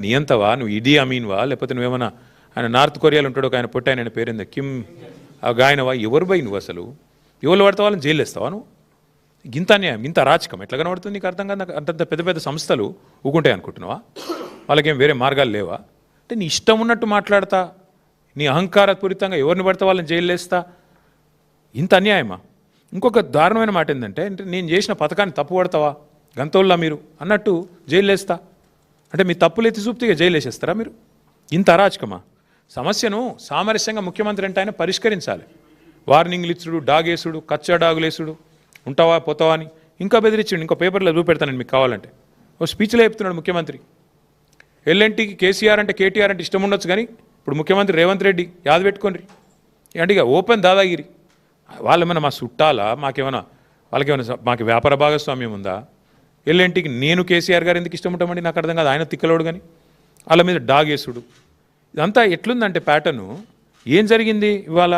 నీ అంతవా నువ్వు ఇది అమీన్వా? లేకపోతే నువ్వేమన్నా ఆయన నార్త్ కొరియాలో ఉంటాడు ఒక ఆయన పొట్టి ఆయన పేరుంది కిమ్. ఆ గాయనవా? ఎవరు పోయి నువ్వు అసలు? ఎవరు పడతావు వాళ్ళని జైలు వేస్తావా నువ్వు? ఇంత అన్యాయం ఇంత రాచకం ఎట్లా కనబడుతుంది? నీకు అర్థం కాదు అంతంత పెద్ద పెద్ద సంస్థలు ఊకుంటాయి అనుకుంటున్నావా? వాళ్ళకేం వేరే మార్గాలు లేవా? అంటే నీ ఇష్టం ఉన్నట్టు మాట్లాడతా నీ అహంకారపూరితంగా ఎవరిని పడితే వాళ్ళని జైలు వేస్తా. ఇంత అన్యాయమా? ఇంకొక దారుణమైన మాట ఏంటంటే నేను చేసిన పథకాన్ని తప్పు పడతావా గంతోళ్ళ మీరు అన్నట్టు జైలు వేస్తా. అంటే మీ తప్పులు ఎత్తి చూపితే జైలు వేసేస్తారా మీరు? ఇంత అరాచకమా? సమస్యను సామరస్యంగా ముఖ్యమంత్రి అంటే ఆయన పరిష్కరించాలి. వార్నింగ్లు ఇచ్చుడు డాగేసుడు కచ్చా డాగులేసుడు ఉంటావా పోతావా అని ఇంకా బెదిరించుడు ఇంకో పేపర్లో చూపెడతాను మీకు కావాలంటే. ఓ స్పీచ్లో చెప్తున్నాడు ముఖ్యమంత్రి. ఎల్ఎన్టీకి కేసీఆర్ అంటే కేటీఆర్ అంటే ఇష్టం ఉండొచ్చు కానీ ఇప్పుడు ముఖ్యమంత్రి రేవంత్ రెడ్డి యాద పెట్టుకోండి. అంటే ఇక ఓపెన్ దాదాగిరి. వాళ్ళేమైనా మా చుట్టాలా? మాకేమైనా వాళ్ళకేమైనా మాకు వ్యాపార భాగస్వామ్యం ఉందా? ఎల్ఎన్టీకి నేను కేసీఆర్ గారు ఎందుకు ఇష్టం ఉంటామండి? నాకు అర్థం కాదు. ఆయన తిక్కలోడు కానీ వాళ్ళ మీద డాగేసుడు. ఇదంతా ఎట్లుందంటే ప్యాటర్ను ఏం జరిగింది ఇవాళ?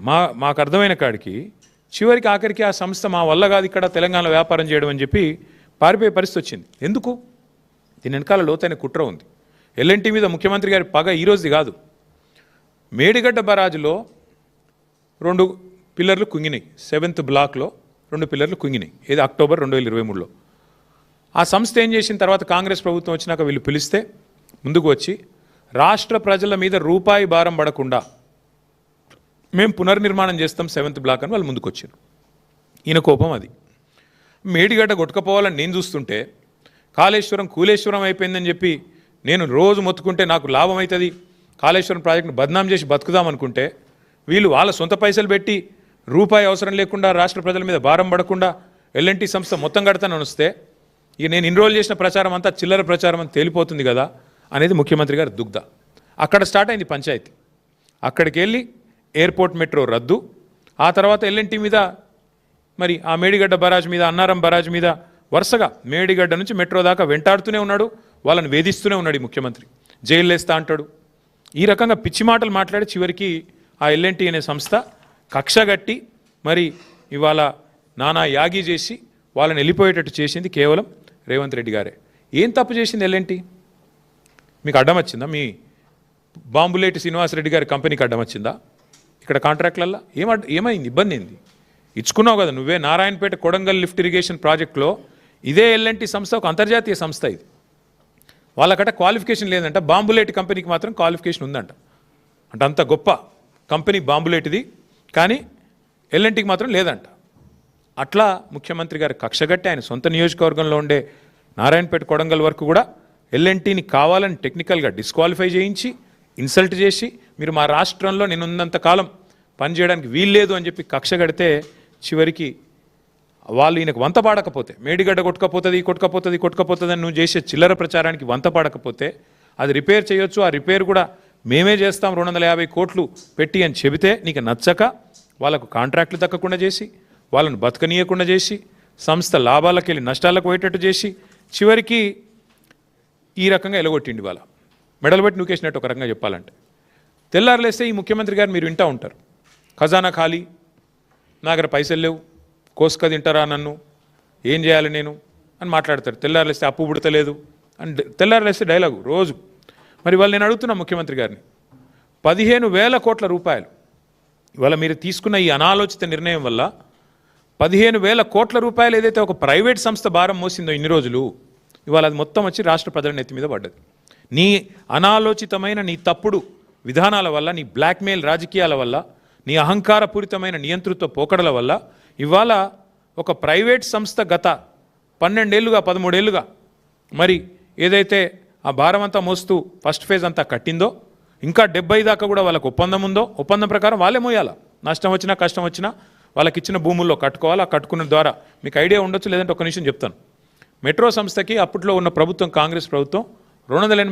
మా మాకు అర్థమైన కాడికి చివరికి ఆఖరికి ఆ సంస్థ మా వల్ల కాదు ఇక్కడ తెలంగాణలో వ్యాపారం చేయడం అని చెప్పి పారిపోయే పరిస్థితి వచ్చింది. ఎందుకు? దీని వెనకాల లోతైన కుట్ర ఉంది. ఎల్ఎన్టీ మీద ముఖ్యమంత్రి గారి పగ ఈరోజుది కాదు. మేడిగడ్డ బరాజులో రెండు పిల్లర్లు కుంగినాయి. సెవెంత్ బ్లాక్లో రెండు పిల్లర్లు కుంగినాయి. ఇది అక్టోబర్ రెండు వేల ఇరవై మూడులో. ఆ సంస్థ ఏం చేసిన తర్వాత కాంగ్రెస్ ప్రభుత్వం వచ్చినాక వీళ్ళు పిలిస్తే ముందుకు వచ్చి రాష్ట్ర ప్రజల మీద రూపాయి భారం పడకుండా మేము పునర్నిర్మాణం చేస్తాం సెవెంత్ బ్లాక్ అని వాళ్ళు ముందుకు వచ్చారు. ఈయన కోపం అది. మేడిగడ్డ కొట్టుకపోవాలని నేను చూస్తుంటే కాళేశ్వరం కూలేశ్వరం అయిపోయిందని చెప్పి నేను రోజు మొత్తుకుంటే నాకు లాభం అవుతుంది కాళేశ్వరం ప్రాజెక్టును బద్నాం చేసి బతుకుదామనుకుంటే వీళ్ళు వాళ్ళ సొంత పైసలు పెట్టి రూపాయి అవసరం లేకుండా రాష్ట్ర ప్రజల మీద భారం పడకుండా ఎల్ఎన్టీ సంస్థ మొత్తం కడతానని వస్తే ఇక నేను ఇన్రోల్ చేసిన ప్రచారం అంతా చిల్లర ప్రచారం అని తేలిపోతుంది కదా అనేది ముఖ్యమంత్రి గారి దుగ్ధ. అక్కడ స్టార్ట్ అయింది పంచాయతీ. అక్కడికి వెళ్ళి ఎయిర్పోర్ట్ మెట్రో రద్దు. ఆ తర్వాత ఎల్ఎన్టీ మీద మరి ఆ మేడిగడ్డ బరాజ్ మీద అన్నారం బరాజ్ మీద వరుసగా మేడిగడ్డ నుంచి మెట్రో దాకా వెంటాడుతూనే ఉన్నాడు. వాళ్ళని వేధిస్తూనే ఉన్నాడు ఈ ముఖ్యమంత్రి. జైలు వేస్తా అంటాడు. ఈ రకంగా పిచ్చి మాటలు మాట్లాడి చివరికి ఆ ఎల్ఎన్టీ అనే సంస్థ కక్షగట్టి మరి ఇవాళ నానా యాగి చేసి వాళ్ళని వెళ్ళిపోయేటట్టు చేసింది కేవలం రేవంత్ రెడ్డి గారే. ఏం తప్పు చేసింది ఎల్ఎన్టీ? మీకు అడ్డం వచ్చిందా? మీ బాంబులేటి శ్రీనివాసరెడ్డి గారి కంపెనీకి అడ్డం వచ్చిందా? ఇక్కడ కాంట్రాక్ట్లల్లో? ఏమ ఏమైంది? ఇబ్బంది ఏంది? ఇచ్చుకున్నావు కదా నువ్వే నారాయణపేట కొడంగల్ లిఫ్ట్ ఇరిగేషన్ ప్రాజెక్ట్లో ఇదే ఎల్ఎన్టీ సంస్థ ఒక అంతర్జాతీయ సంస్థ ఇది. వాళ్ళకట క్వాలిఫికేషన్ లేదంట. బాంబులేటి కంపెనీకి మాత్రం క్వాలిఫికేషన్ ఉందంట. అంటే అంత గొప్ప కంపెనీ బాంబులేటిది. కానీ ఎల్ఎన్టీకి మాత్రం లేదంట. అట్లా ముఖ్యమంత్రి గారు కక్షగట్టి ఆయన సొంత నియోజకవర్గంలో ఉండే నారాయణపేట కొడంగల్ వరకు కూడా ఎల్ఎన్టీని కావాలని టెక్నికల్గా డిస్క్వాలిఫై చేయించి ఇన్సల్ట్ చేసి మీరు మా రాష్ట్రంలో నేను ఉన్నంత కాలం పనిచేయడానికి వీల్లేదు అని చెప్పి కక్ష కడితే చివరికి వాళ్ళు ఈయనకు వంత పాడకపోతే మేడిగడ్డ కొట్టుకపోతుంది కొట్టుకపోతుంది కొట్టుకపోతుంది అని నువ్వు చేసే చిల్లర ప్రచారానికి వంత పాడకపోతే అది రిపేర్ చేయొచ్చు ఆ రిపేర్ కూడా మేమే చేస్తాం రెండు వందల యాభై కోట్లు పెట్టి అని చెబితే నీకు నచ్చక వాళ్ళకు కాంట్రాక్ట్లు దక్కకుండా చేసి వాళ్ళను బతకనీయకుండా చేసి సంస్థ లాభాలకు వెళ్ళి నష్టాలకు పోయేటట్టు చేసి చివరికి ఈ రకంగా ఎలగొట్టిండి వాళ్ళ మెడలు పెట్టి నూకేసినట్టు ఒక రకంగా చెప్పాలంటే. తెల్లారులేస్తే ఈ ముఖ్యమంత్రి గారు మీరు వింటూ ఉంటారు. ఖజానా ఖాళీ నా దగ్గర పైసలు లేవు కోసుక తింటారా నన్ను ఏం చేయాలి నేను అని మాట్లాడతారు. తెల్లారులేస్తే అప్పు పుడతలేదు అని తెల్లారులేస్తే డైలాగు రోజు. మరి వాళ్ళు నేను అడుగుతున్నా ముఖ్యమంత్రి గారిని పదిహేను వేల కోట్ల రూపాయలు ఇవాళ మీరు తీసుకున్న ఈ అనాలోచిత నిర్ణయం వల్ల పదిహేను వేల కోట్ల రూపాయలు ఏదైతే ఒక ప్రైవేట్ సంస్థ భారం మోసిందో ఇన్ని రోజులు ఇవాళ అది మొత్తం వచ్చి రాష్ట్ర ప్రజల నెత్తి మీద పడ్డది. నీ అనాలోచితమైన నీ తప్పుడు విధానాల వల్ల నీ బ్లాక్మెయిల్ రాజకీయాల వల్ల నీ అహంకారపూరితమైన నియంతృత్వ పోకడల వల్ల ఇవాళ ఒక ప్రైవేట్ సంస్థ గత పన్నెండేళ్ళుగా పదమూడేళ్ళుగా మరి ఏదైతే ఆ భారం అంతా మోస్తూ ఫస్ట్ ఫేజ్ అంతా కట్టిందో ఇంకా డెబ్బై దాకా కూడా వాళ్ళకు ఒప్పందం ఉందో ఒప్పందం ప్రకారం వాళ్ళే మోయాల? నష్టం వచ్చినా కష్టం వచ్చినా వాళ్ళకి ఇచ్చిన భూముల్లో కట్టుకోవాలి? ఆ కట్టుకున్న ద్వారా. మీకు ఐడియా ఉండొచ్చు లేదంటే ఒక నిమిషం చెప్తాను. మెట్రో సంస్థకి అప్పట్లో ఉన్న ప్రభుత్వం కాంగ్రెస్ ప్రభుత్వం రెండు వందల